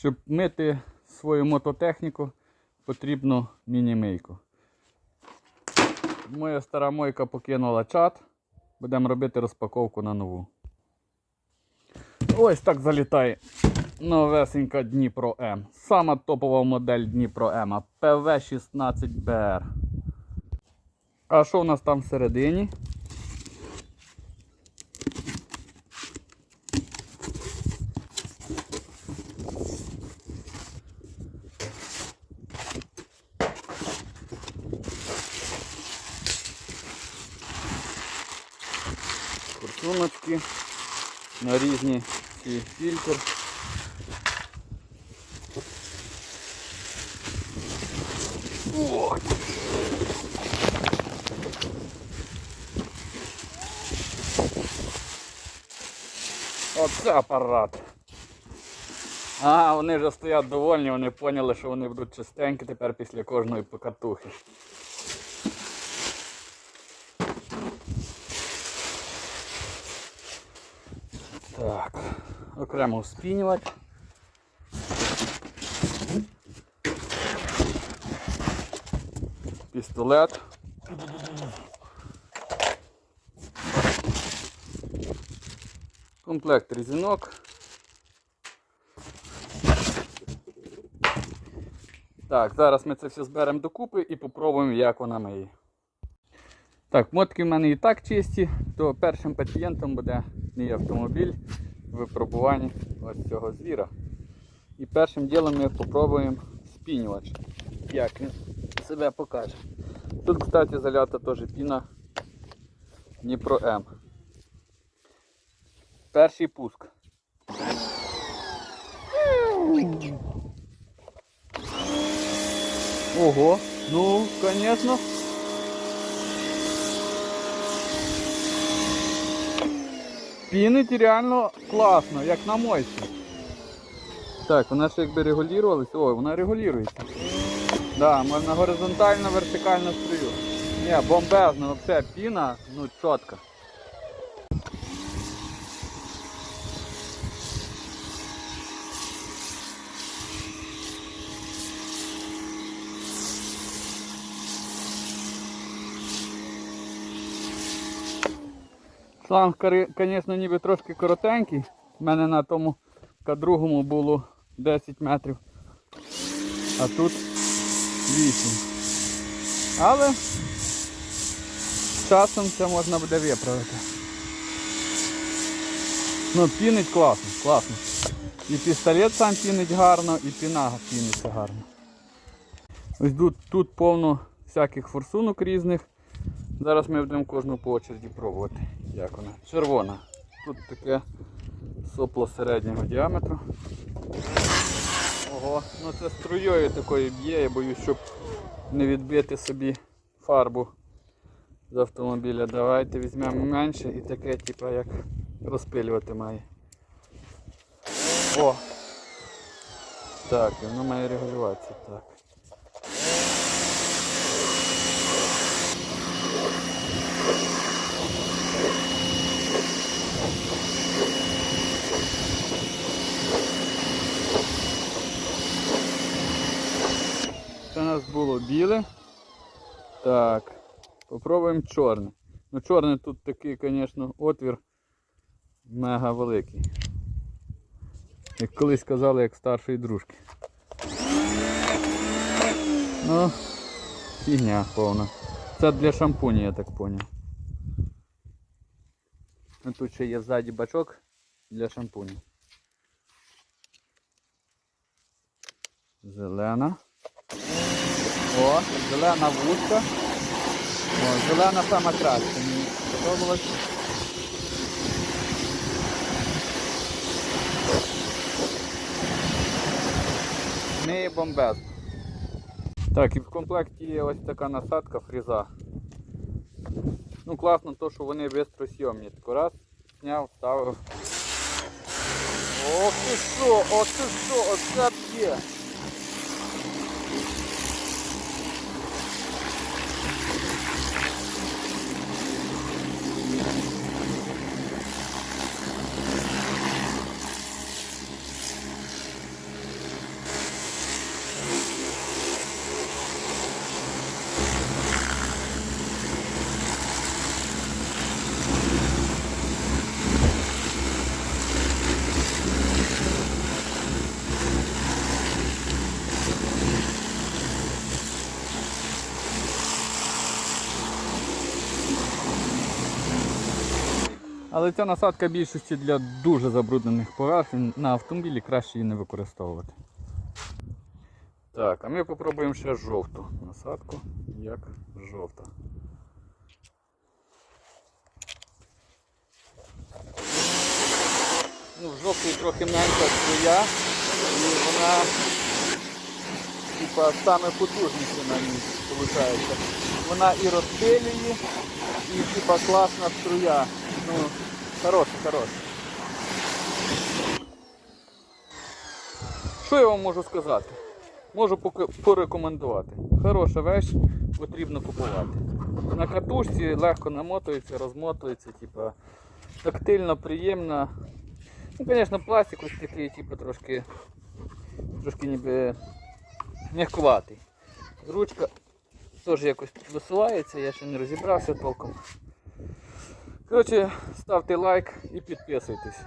Щоб мити свою мототехніку, потрібно міні-мийку. Моя стара мойка покинула чат. Будемо робити розпаковку на нову. Ось так залітає новесенька Дніпро М. Сама топова модель Дніпро М. ПВ-16БР. А що у нас там всередині? Форсуночки на різні ці фільтр. От. Оце апарат. А, вони вже стоять довольні, вони поняли, що вони будуть чистенькі тепер після кожної покатухи. Так, окремо вспінювач. Пістолет. Комплект різинок. Так, зараз ми це все зберемо докупи і попробуємо, як вона миє. Так, мотки в мене і так чисті, то першим пацієнтом буде мій автомобіль випробуванні ось цього звіра. І першим ділом ми спробуємо спінювач, як він себе покаже. Тут, кстати, залята теж піна Дніпро М. Перший пуск. Ого, ну, звісно. Пінить реально класно, як на мойці. Так, вона ще якби регулювалася. Ой, вона регулюється. Да, можна горизонтально, вертикально струю. Ні, бомбезно, все, піна, ну чітко. Шланг, звісно, ніби трошки коротенький. У мене на тому К2 було 10 метрів. А тут 8. Але часом це можна буде виправити. Ну, пінить класно, класно. І пістолет сам пінить гарно, і піна піниться гарно. Ось тут, тут повно всяких форсунок різних. Зараз ми будемо кожну по очереді пробувати. Як вона? Червона. Тут таке сопло середнього діаметру. Ого, ну це струєю такою б'є, я боюсь, щоб не відбити собі фарбу з автомобіля. Давайте візьмемо менше і таке, типу, як розпилювати має. О! Так, воно має регулюватися. Так. Це у нас було біле. Так. Попробуємо чорне. Ну чорне тут такий, звісно, отвір мега великий. Як колись казали, як старшої дружки. Ну, фігня повна. Це для шампуні, я так зрозумів. Ну, Тут ще є ззаді бачок для шампуні. Зелена. О, зелена вудка. О, зелена сама краща. Мені сподобалось. Не бомбез. Так, і в комплекті є ось така насадка фріза. Ну класно то, що вони бистросйомні. Тако раз, зняв, ставив. Ох ти що, ти що, оце б'є. Але ця насадка більшості для дуже забруднених поверхень на автомобілі краще її не використовувати. Так, а ми попробуємо ще жовту насадку, як жовта. Ну, в жовтій трохи менша струя, і вона типа саме потужніше на ній виходить. Вона і розпилює, і типа класна струя. Ну, хороша, хороша. Що я вам можу сказати? Можу порекомендувати. Хороша вещь, потрібно купувати. На катушці легко намотується, розмотується, типа, тактильно, приємно. Ну, звісно, пластик ось такий, типу, трошки, трошки ніби м'якуватий. Ручка теж якось висувається, я ще не розібрався толком. Коротше, ставте лайк і підписуйтесь.